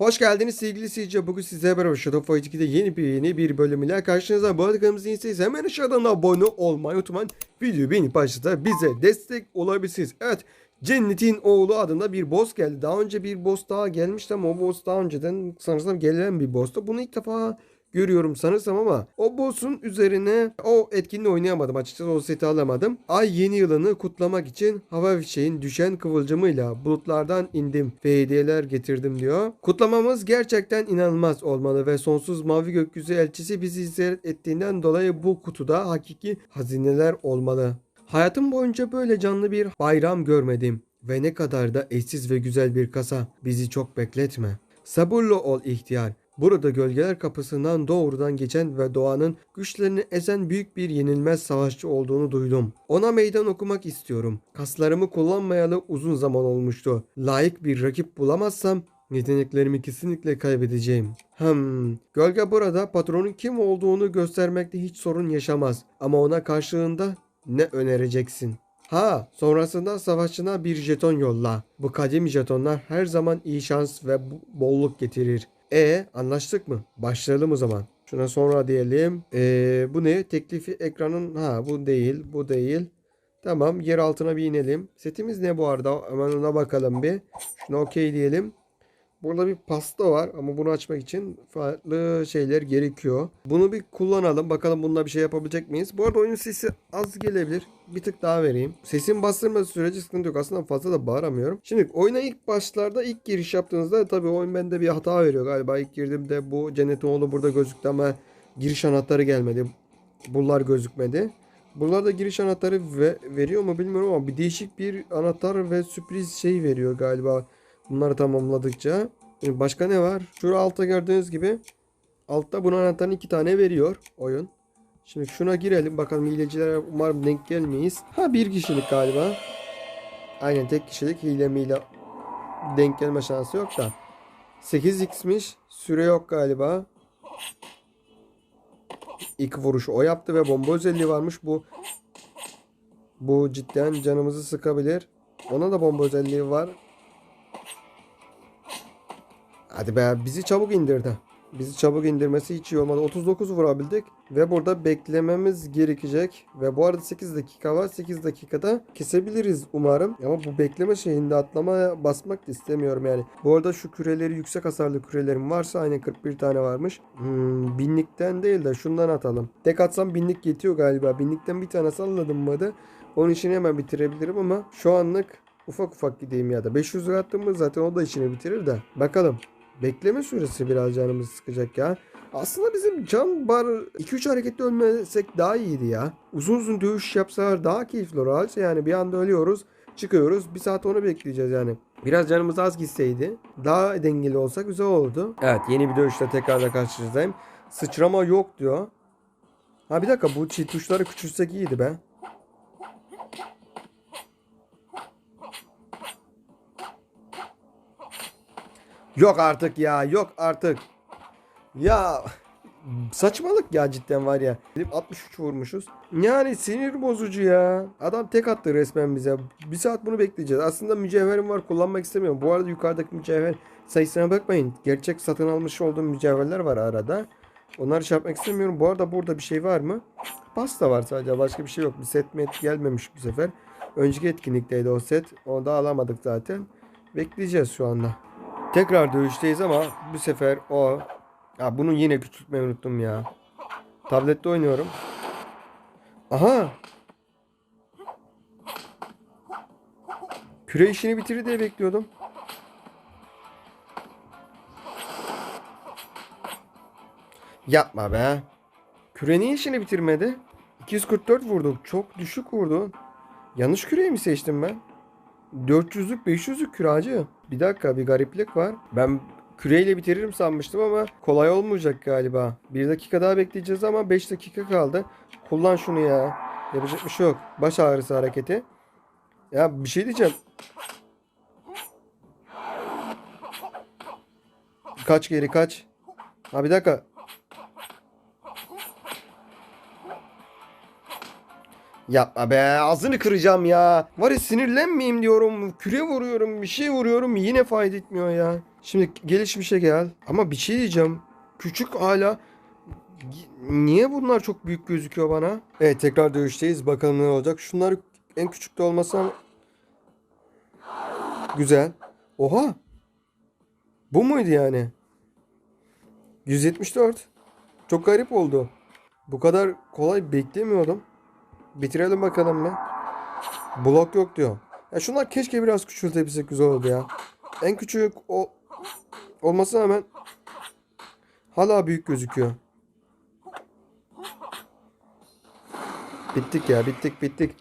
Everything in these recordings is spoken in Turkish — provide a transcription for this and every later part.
Hoş geldiniz sevgili seyirciler. Bugün sizlerle beraber Shadow Fight 2'de yeni bir yeni bir bölümüyle karşınızda. Bu arada kanalımızı. Hemen aşağıdan abone olmayı unutmayın. Videoyu beğenip başlatıp bize destek olabilirsiniz. Evet. Cennetin oğlu adında bir boss geldi. Daha önce bir boss daha gelmişti ama o boss daha önceden sanırsam gelen bir boss'tu. Bunu ilk defa görüyorum sanırsam ama o boss'un üzerine o etkinliği oynayamadım açıkçası o seti alamadım. Ay yeni yılını kutlamak için hava fişeğin düşen kıvılcımıyla bulutlardan indim ve hediyeler getirdim diyor. Kutlamamız gerçekten inanılmaz olmalı ve sonsuz mavi gökyüzü elçisi bizi ziyaret ettiğinden dolayı bu kutuda hakiki hazineler olmalı. Hayatım boyunca böyle canlı bir bayram görmedim ve ne kadar da eşsiz ve güzel bir kasa. Bizi çok bekletme. Sabırlı ol ihtiyar. Burada gölgeler kapısından doğrudan geçen ve doğanın güçlerini ezen büyük bir yenilmez savaşçı olduğunu duydum. Ona meydan okumak istiyorum. Kaslarımı kullanmayalı uzun zaman olmuştu. Layık bir rakip bulamazsam yeteneklerimi kesinlikle kaybedeceğim. Hmm, gölge burada patronun kim olduğunu göstermekte hiç sorun yaşamaz. Ama ona karşılığında ne önereceksin? Ha, sonrasında savaşçına bir jeton yolla. Bu kadim jetonlar her zaman iyi şans ve bolluk getirir. E anlaştık mı? Başlayalım o zaman. Şuna sonra diyelim. E, bu ne? Teklifi ekranın ha bu değil, bu değil. Tamam, yer altına bir inelim. Setimiz ne bu arada? Hemen ona bakalım bir. Şuna okey diyelim. Burada bir pasta var ama bunu açmak için farklı şeyler gerekiyor. Bunu bir kullanalım. Bakalım bununla bir şey yapabilecek miyiz? Bu arada oyunun sesi az gelebilir. Bir tık daha vereyim. Sesin bastırması sürece sıkıntı yok. Aslında fazla da bağıramıyorum. Şimdi oyuna ilk başlarda ilk giriş yaptığınızda tabii oyun bende bir hata veriyor galiba. İlk girdiğimde bu Cennetin oğlu burada gözüktü ama giriş anahtarı gelmedi. Bunlar gözükmedi. Buralarda giriş anahtarı ve, veriyor mu bilmiyorum ama bir değişik bir anahtar ve sürpriz şey veriyor galiba. Bunları tamamladıkça. Şimdi başka ne var? Şurada altta gördüğünüz gibi altta bunun anahtarını iki tane veriyor oyun. Şimdi şuna girelim bakalım hilecilere umarım denk gelmeyiz. Ha bir kişilik galiba. Aynen tek kişilik hile miyle denk gelme şansı yok da. 8x'miş. Süre yok galiba. İlk vuruşu o yaptı ve bomba özelliği varmış. Bu bu cidden canımızı sıkabilir. Ona da bomba özelliği var. Hadi be bizi çabuk indirdi. Bizi çabuk indirmesi hiç iyi olmadı. 39 vurabildik ve burada beklememiz gerekecek. Ve bu arada 8 dakika var. 8 dakikada kesebiliriz umarım. Ama bu bekleme şeyinde atlamaya basmak da istemiyorum yani. Bu arada şu küreleri yüksek hasarlı kürelerim varsa aynen 41 tane varmış. Hmm, binlikten değil de şundan atalım. Tek atsam binlik yetiyor galiba. Binlikten bir tane salladım mı onun işini hemen bitirebilirim ama şu anlık ufak ufak gideyim ya da 500 lira attım mı zaten o da işini bitirir de. Bakalım. Bekleme süresi biraz canımızı sıkacak ya. Aslında bizim can bar 2-3 harekette ölmesek daha iyiydi ya. Uzun uzun dövüş yapsalar daha keyifli olur. Halbuki Yani bir anda ölüyoruz, çıkıyoruz. Bir saat onu bekleyeceğiz yani. Biraz canımız az gitseydi daha dengeli olsa güzel olurdu. Evet yeni bir dövüşle tekrarda karşınızdayım. Sıçrama yok diyor. Ha bir dakika bu çift tuşları küçülsek iyiydi be. Yok artık ya yok artık. Ya saçmalık ya cidden var ya. Dedim 63 vurmuşuz. Yani sinir bozucu ya. Adam tek attı resmen bize. Bir saat bunu bekleyeceğiz. Aslında mücevherim var kullanmak istemiyorum. Bu arada yukarıdaki mücevher sayısına bakmayın. Gerçek satın almış olduğum mücevherler var arada. Onları şey yapmak istemiyorum. Bu arada burada bir şey var mı? Pasta var sadece. Başka bir şey yok. Bir set met gelmemiş bu sefer. Önceki etkinlikteydi o set. Onu da alamadık zaten. Bekleyeceğiz şu anda. Tekrar dövüşteyiz ama bu sefer o. Ya bunu yine küçültmeyi unuttum ya. Tablette oynuyorum. Aha. Küre işini bitirir diye bekliyordum. Yapma be. Küre niye işini bitirmedi? 244 vurduk. Çok düşük vurdu. Yanlış küreyi mi seçtim ben? 400'lük 500'lük küracı. Bir dakika bir gariplik var. Ben küreyle bitiririm sanmıştım ama kolay olmayacak galiba. Bir dakika daha bekleyeceğiz ama 5 dakika kaldı. Kullan şunu ya. Yapacak bir şey yok. Baş ağrısı hareketi. Ya bir şey diyeceğim. Kaç geri kaç. Ha bir dakika. Yapma be ağzını kıracağım ya. Var ya sinirlenmeyeyim diyorum. Küre vuruyorum bir şey vuruyorum yine fayda etmiyor ya. Şimdi gelişmişe gel. Ama bir şey diyeceğim. Küçük hala. Niye bunlar çok büyük gözüküyor bana? Evet tekrar dövüşteyiz. Bakalım ne olacak. Şunlar en küçük de olmasa Güzel. Oha. Bu muydu yani? 174. Çok garip oldu. Bu kadar kolay beklemiyordum. Bitirelim bakalım mı? Blok yok diyor. Ya şunlar keşke biraz küçültebilsek güzel oldu ya. En küçük o olmasına rağmen hala büyük gözüküyor. Bittik ya bittik bittik.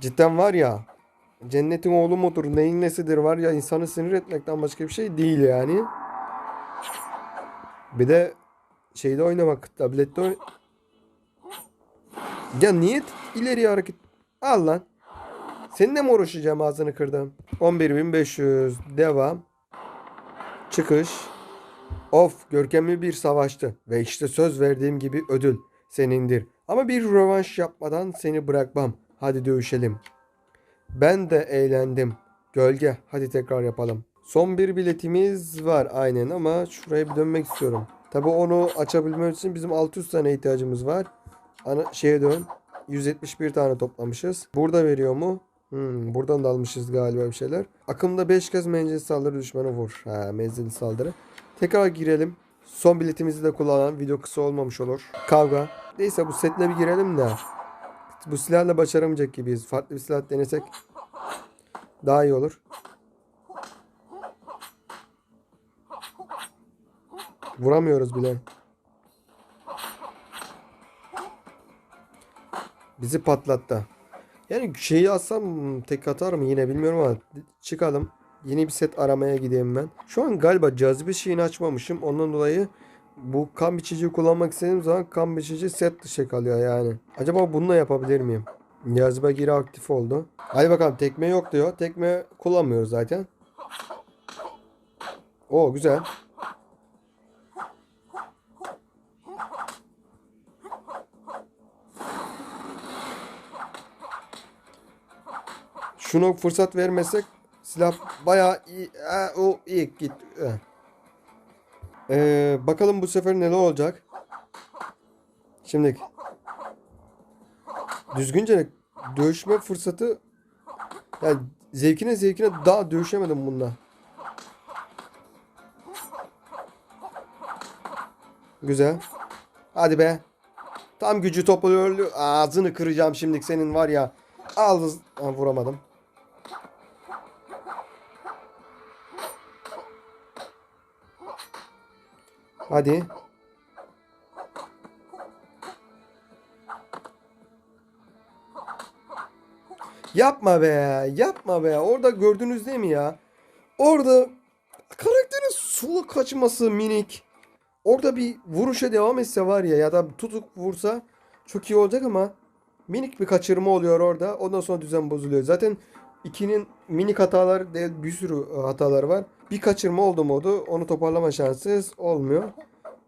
Cidden var ya cennetin oğlu mudur neyin nesidir var ya insanı sinir etmekten başka bir şey değil yani. Bir de şeyde oynamak tablette Ya niye ileriye hareket al lan. Seninle mi uğraşacağım ağzını kırdım. 11.500 devam. Çıkış. Of görkemli bir savaştı. Ve işte söz verdiğim gibi ödül senindir. Ama bir rövanş yapmadan seni bırakmam. Hadi dövüşelim. Ben de eğlendim. Gölge hadi tekrar yapalım. Son bir biletimiz var aynen ama şuraya bir dönmek istiyorum. Tabi onu açabilmemiz için bizim 600 tane ihtiyacımız var. Ana şeye dön. 171 tane toplamışız. Burada veriyor mu? Hmm, buradan da almışız galiba bir şeyler. Akımda 5 kez menzil saldırı düşmanı vur. Ha, menzil saldırı. Tekrar girelim. Son biletimizi de kullanan video kısa olmamış olur. Kavga. Neyse bu setle bir girelim de. Bu silahla başaramayacak gibiyiz. Farklı bir silah denesek daha iyi olur. Vuramıyoruz bile. Bizi patlattı. Yani şeyi alsam tek atar mı yine bilmiyorum ama çıkalım. Yeni bir set aramaya gideyim ben. Şu an galiba cazibe şeyini açmamışım. Ondan dolayı bu kan biçici kullanmak istediğim zaman kan biçici set dışı kalıyor yani. Acaba bununla yapabilir miyim? Cazibe geri aktif oldu. Hadi bakalım tekme yok diyor. Tekme kullanmıyoruz zaten. O güzel. Şunu fırsat vermesek silah bayağı iyi. Ha, o iyi git. Eh. Ee, bakalım bu sefer neler olacak. Şimdi düzgünce dövüşme fırsatı yani zevkine zevkine daha dövüşemedim bununla. Güzel. Hadi be. Tam gücü topluyor. Ağzını kıracağım şimdi senin var ya. Al ha, vuramadım. Hadi. Yapma be. Yapma be. Orada gördünüz değil mi ya? Orada karakterin solu kaçması minik. Orada bir vuruşa devam etse var ya ya da tutuk vursa çok iyi olacak ama minik bir kaçırma oluyor orada. Ondan sonra düzen bozuluyor. Zaten ikinin minik hatalar değil bir sürü hatalar var. Bir kaçırma oldu modu onu toparlama şanssız olmuyor.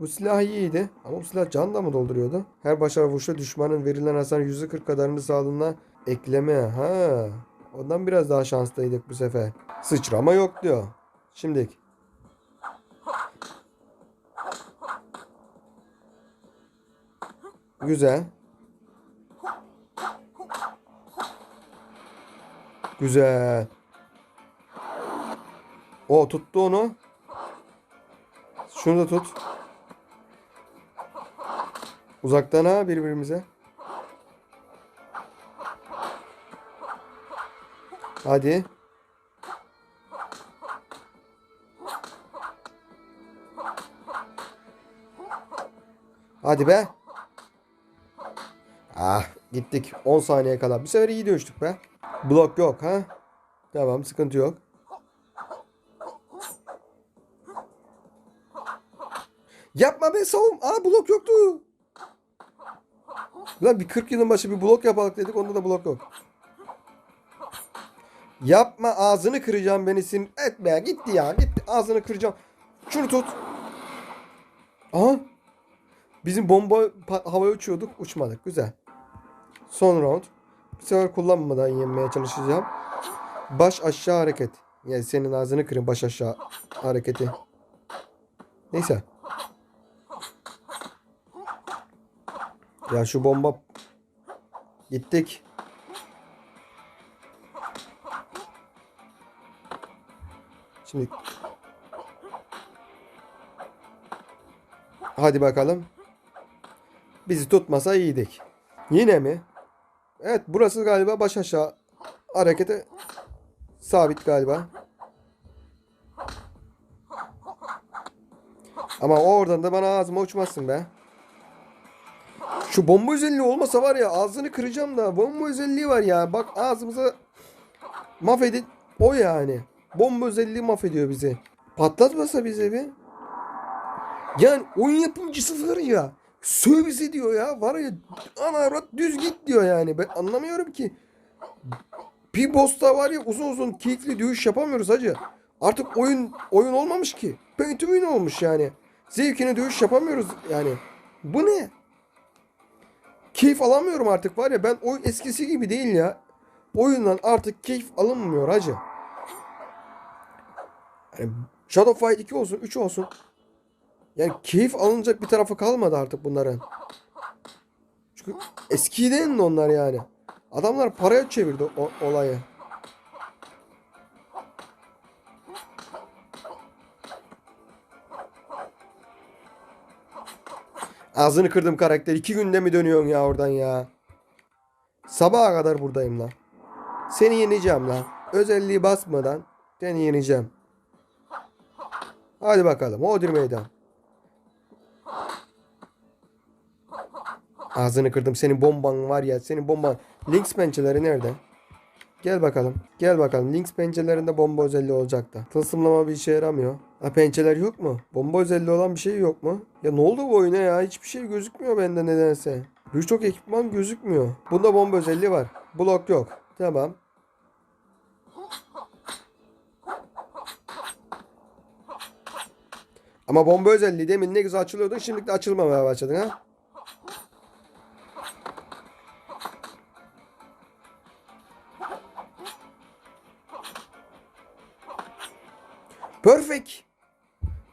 Bu silah iyiydi ama bu silah can da mı dolduruyordu? Her başarı vuruşta düşmanın verilen hasar %40 kadarını sağlığına ekleme. Ha. Ondan biraz daha şanslıydık bu sefer. Sıçrama yok diyor. Şimdi. Güzel. Güzel. O tuttu onu. Şunu da tut. Uzaktan ha birbirimize. Hadi. Hadi be. Ah gittik 10 saniye kala. Bir sefer iyi dövüştük be. Blok yok ha. Tamam sıkıntı yok. Yapma be savun. Aa blok yoktu. Lan bir 40 yılın başı bir blok yapalım dedik. Onda da blok yok. Yapma ağzını kıracağım beni sin etme. Gitti ya gitti. Ağzını kıracağım. Şunu tut. Aha. Bizim bomba havaya uçuyorduk. Uçmadık. Güzel. Son round. Bu sefer kullanmadan yenmeye çalışacağım. Baş aşağı hareket. Yani senin ağzını kırın baş aşağı hareketi. Neyse. Ya şu bomba gittik. Şimdi Hadi bakalım. Bizi tutmasa iyiydik. Yine mi? Evet burası galiba baş aşağı harekete sabit galiba. Ama oradan da bana ağzıma uçmazsın be. Şu bomba özelliği olmasa var ya ağzını kıracağım da bomba özelliği var ya. Bak ağzımıza mahvedin o yani. Bomba özelliği mahvediyor bizi. Patlatmasa bize bir. Yani oyun yapımcısı var ya. Söv bizi diyor ya. Var ya ana avrat düz git diyor yani. Ben anlamıyorum ki. Bir boss'ta var ya uzun uzun keyifli dövüş yapamıyoruz hacı. Artık oyun oyun olmamış ki. To win olmuş yani. Zevkine dövüş yapamıyoruz yani. Bu ne? Keyif alamıyorum artık var ya ben oyun eskisi gibi değil ya. Oyundan artık keyif alınmıyor hacı. Yani Shadow Fight 2 olsun 3 olsun. Yani keyif alınacak bir tarafı kalmadı artık bunların. Çünkü eskiden de onlar yani. Adamlar paraya çevirdi o, olayı. Ağzını kırdım karakter. İki günde mi dönüyorsun ya oradan ya? Sabaha kadar buradayım lan. Seni yeneceğim lan. Özelliği basmadan seni yeneceğim. Hadi bakalım. Odur meydan. Ağzını kırdım. Senin bomban var ya. Senin bomban. Links pençeleri nerede? Gel bakalım. Gel bakalım. Links pençelerinde bomba özelliği olacak da. Tılsımlama bir işe yaramıyor. Ha pençeler yok mu? Bomba özelliği olan bir şey yok mu? Ya ne oldu bu oyuna ya? Hiçbir şey gözükmüyor bende nedense. Birçok ekipman gözükmüyor. Bunda bomba özelliği var. Blok yok. Tamam. Ama bomba özelliği demin ne güzel açılıyordun. Şimdi de açılmamaya başladın ha? Perfect.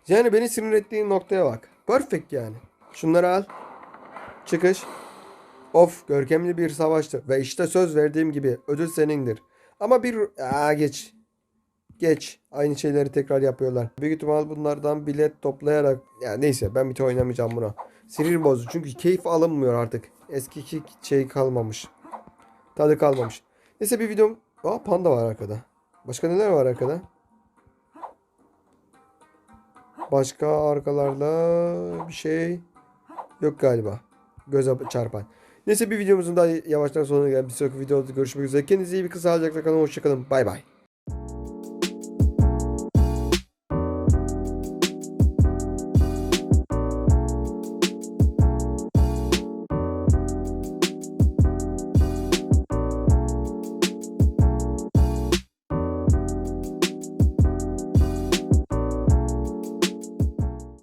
Yani beni sinir ettiğin noktaya bak. Perfect yani. Şunları al. Çıkış. Of görkemli bir savaştı. Ve işte söz verdiğim gibi ödül senindir. Ama bir... Aa geç. Geç. Aynı şeyleri tekrar yapıyorlar. Büyük ihtimal bunlardan bilet toplayarak... Ya neyse ben bir de oynamayacağım buna. Sinir bozucu. Çünkü keyif alınmıyor artık. Eski şey kalmamış. Tadı kalmamış. Neyse bir videom... Aa panda var arkada. Başka neler var arkada? Başka arkalarda bir şey yok galiba. Göze çarpan. Neyse bir videomuzun daha yavaştan sonuna geldik. Bir sonraki videoda görüşmek üzere. Kendinize iyi bir kısa sağlıcakla kalın. Hoşçakalın. Bay bay.